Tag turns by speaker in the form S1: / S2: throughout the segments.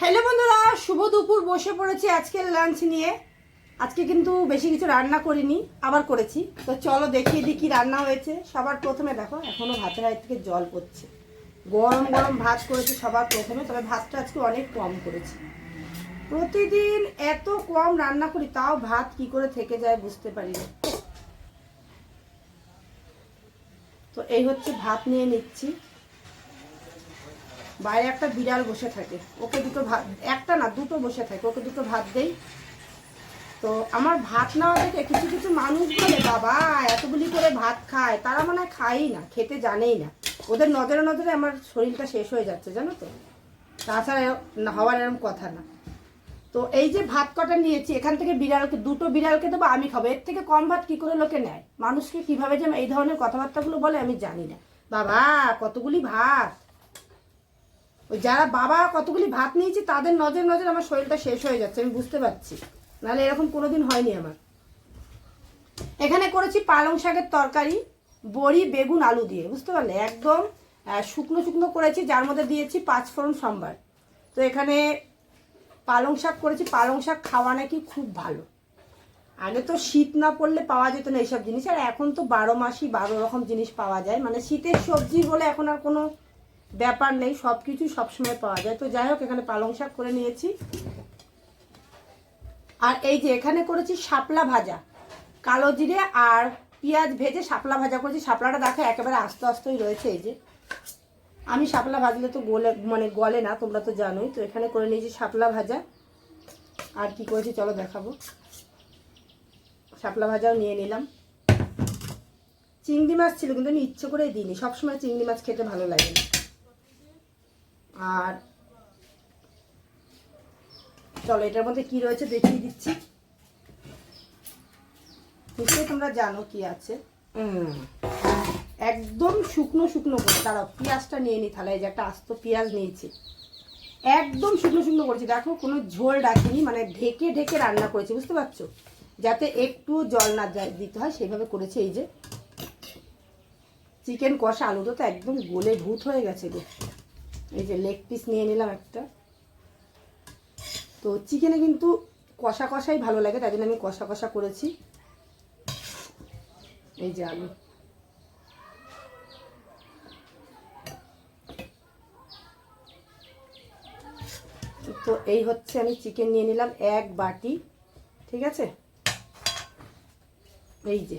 S1: Hello বন্ধুরা, শুভ দুপুর। বসে পড়েছি আজকের লাঞ্চ নিয়ে। আজকে কিন্তু বেশি কিছু রান্না করিনি, আবার করেছি। তো চলো দেখিয়ে দিই কি রান্না হয়েছে। সবার প্রথমে দেখো, এখনও ভাতের হাত থেকে জল পড়ছে। গরম গরম ভাত করেছি সবার প্রথমে, তবে ভাতটা আজকে অনেক কম করেছি। প্রতিদিন এত কম রান্না করি, তাও ভাত কি করে থেকে যায় বুঝতে পারি না। তো এই হচ্ছে ভাত নিয়ে নিচ্ছি। বাইরে একটা বিড়াল বসে থাকে। ওকে দুটো ভাত, একটা না, দুটো বসে থাকে। ওকে দুটো ভাত দেই। তো আমার ভাত নেওয়া দেখে কিছু কিছু মানুষ বলে, বাবা, এতগুলি করে ভাত খায়। তারা মনে খায়ই না, খেতে জানেই না। ওদের নজরে নজরে আমার শরীরটা শেষ হয়ে যাচ্ছে, জানো তো? তাছাড়া হওয়ার এরকম কথা না। তো এই যে ভাত কটা নিয়েছি, এখান থেকে বিড়ালকে, দুটো বিড়ালকে দেবো, আমি খাব। এর থেকে কম ভাত কি করে লোকে নেয়? মানুষকে কীভাবে যে এই ধরনের কথাবার্তাগুলো বলে, আমি জানি না। বাবা, কতগুলি ভাত? ওই যারা বাবা কতগুলি ভাত নিয়েছি, তাদের নজর নজর আমার শরীরটা শেষ হয়ে যাচ্ছে, আমি বুঝতে পারছি। নাহলে এরকম কোনোদিন হয়নি আমার। এখানে করেছি পালং শাকের তরকারি, বড়ি, বেগুন, আলু দিয়ে, বুঝতে পারলে? একদম শুকনো শুকনো করেছি, যার মধ্যে দিয়েছি পাঁচ ফোড়ন সম্বার। তো এখানে পালং শাক করেছি, পালং শাক খাওয়া নাকি খুব ভালো। আগে তো শীত না পড়লে পাওয়া যেত না এইসব জিনিস, আর এখন তো বারো মাসই বারো রকম জিনিস পাওয়া যায়। মানে শীতের সবজি বলে এখন আর কোনো ব্যাপার নেই সব কিছু সবসময় পাওয়া যায়। তো যাই হোক, এখানে পালং শাক করে নিয়েছি। আর এই যে এখানে করেছি শাপলা ভাজা। কালো জিরে আর পেঁয়াজ ভেজে শাপলা ভাজা করেছি। শাপলাটা দেখো, একেবারে আস্তে আস্তেই রয়েছে এই যে। আমি শাপলা ভাজলে তো গলে মানে গলে না, তোমরা তো জানোই। তো এখানে করে নিয়েছি শাপলা ভাজা। আর কি করেছি চলো দেখাবো। শাপলা ভাজাও নিয়ে নিলাম। চিংড়ি মাছ ছিল, কিন্তু আমি ইচ্ছে করেই দিইনি। সবসময় চিংড়ি মাছ খেতে ভালো লাগে না। আর চলো এটার মধ্যে কি রয়েছে দেখিয়ে দিচ্ছি। নিশ্চয়ই তোমরা জানো কি আছে। একদম শুকনো শুকনো করে তারা পেঁয়াজটা নিয়ে নি তাহলে এই যে একটা আস্ত পেঁয়াজ নিয়েছি। একদম শুকনো শুকনো করেছি। দেখো কোনো ঝোল রাখিনি মানে ঢেকে ঢেকে রান্না করেছি বুঝতে পারছ? যাতে একটু জল না যায় দিতে হয় সেইভাবে করেছে। এই যে চিকেন কষা আলুটা তো একদম গলে ভূত হয়ে গেছে গো। এই যে লেগ পিস নিয়ে নিলাম একটা। তো চিকেনে কিন্তু কষা কষাই ভালো লাগে, তাই জন্য আমি কষা কষা করেছি। এই যে আলু। তো এই হচ্ছে আমি চিকেন নিয়ে নিলাম এক বাটি, ঠিক আছে? এই যে।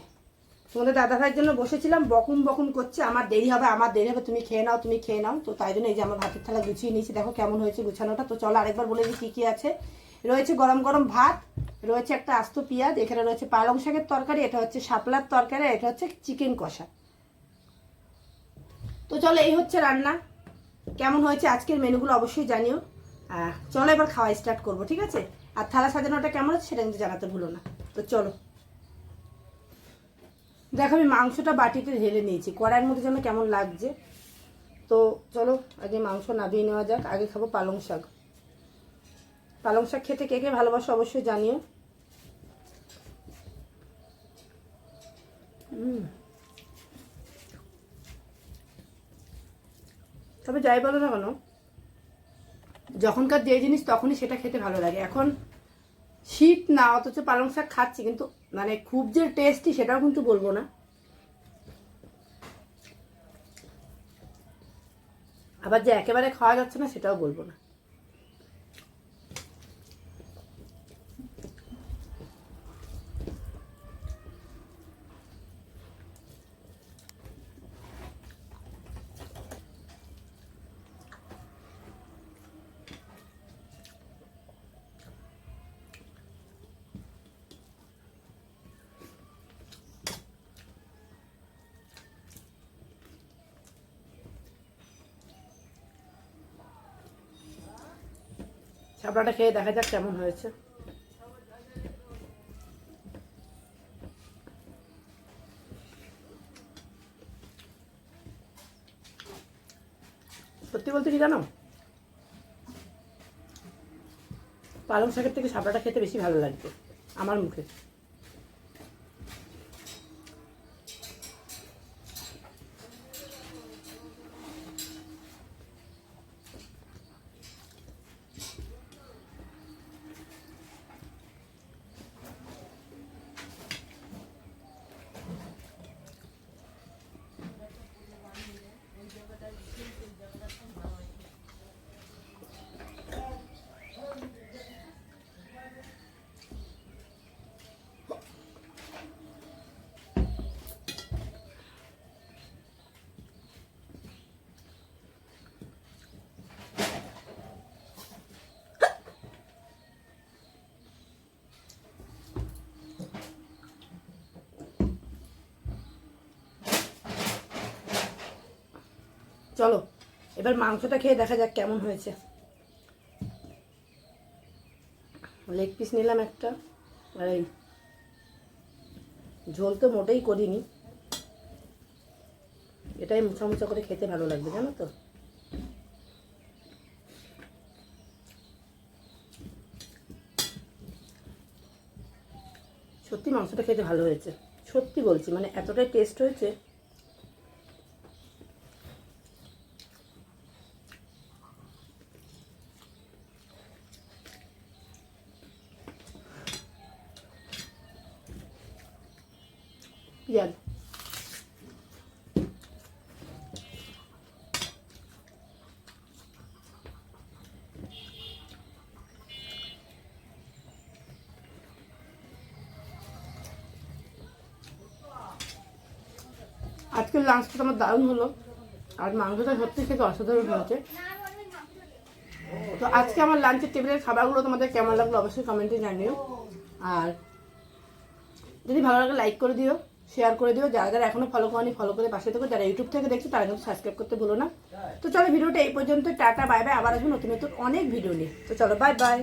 S1: তোমাদের দাদা ভাইয়ের জন্য বসেছিলাম, বকুম বকুম করছে, আমার দেরি হবে, আমার দেরি হবে, তুমি খেয়ে নাও, তুমি খেয়ে নাও। তো তাই জন্য এই যে আমার ভাতের থালা গুছিয়ে নিয়েছি, দেখো কেমন হয়েছে গুছানোটা। তো চলো আরেকবার বলে দিই কী কী আছে। রয়েছে গরম গরম ভাত, রয়েছে একটা আস্ত পেঁয়াজ, এখানে রয়েছে পালং শাকের তরকারি, এটা হচ্ছে শাপলার তরকারি এটা হচ্ছে চিকেন কষা। তো চলো এই হচ্ছে রান্না। কেমন হয়েছে আজকের মেনুগুলো অবশ্যই জানিও। চলো এবার খাওয়া স্টার্ট করব, ঠিক আছে? আর থালা সাজানোটা কেমন হচ্ছে সেটা কিন্তু জানাতে ভুলো না। তো চলো। দেখো, আমি মাংসটা বাটিতে ঢেলে নিয়েছি। কড়াইয়ের মধ্যে যেন কেমন লাগছে। তো চলো, আগে মাংস নাবিয়ে নেওয়া যাক। আগে খাব পালং শাক। পালং শাক খেতে কে কে ভালোবাসো অবশ্যই জানিও। তবে যাই বলো না কেন, যখনকার যে জিনিস তখনই সেটা খেতে ভালো লাগে। এখন শীত না, অথচ পালং শাক খাচ্ছি, কিন্তু মানে খুব যে টেস্টি সেটাও কিন্তু বলব না। আবার যে একেবারে খাওয়া যাচ্ছে না, সেটাও বলব না। চাপড়াটা খেয়ে দেখা যাক কেমন হয়েছে। সত্যি বলতে কি জানো? পালং শাকের থেকে সাপড়াটা খেতে বেশি ভালো লাগবে আমার মুখে। চলো, এবার মাংসটা খেয়ে দেখা যাক কেমন হয়েছে। লেগ পিস নিলাম একটা, আর এই ঝোল তো মোটেই করিনি। এটাই মুছা মুছা করে খেতে ভালো লাগবে, জানো তো? সত্যি মাংসটা খেতে ভালো হয়েছে। সত্যি বলছি মানে এতটাই টেস্ট হয়েছে পেঁয়াজ আজকের লাঞ্চটা আমার দারুণ হলো। আর মাংসটা সত্যি খেতে অসাধারণ হয়েছে। তো আজকে আমার লাঞ্চের টেবিলের খাবারগুলো তোমাদের কেমন লাগল অবশ্যই কমেন্টে জানিও। আর যদি ভালো লাগে লাইক করে দিও শেয়ার করে দিও। যারা যারা এখনও ফলো করনি ফলো করে পাশে থেকো। যারা ইউটিউব থেকে দেখছ, তারা কিন্তু সাবস্ক্রাইব করতে ভুলো না। তো চলো ভিডিওটা এই পর্যন্ত, টাটা বাই বাই আবার আসব নতুন নতুন অনেক ভিডিও নিয়ে। তো চলো বাই বাই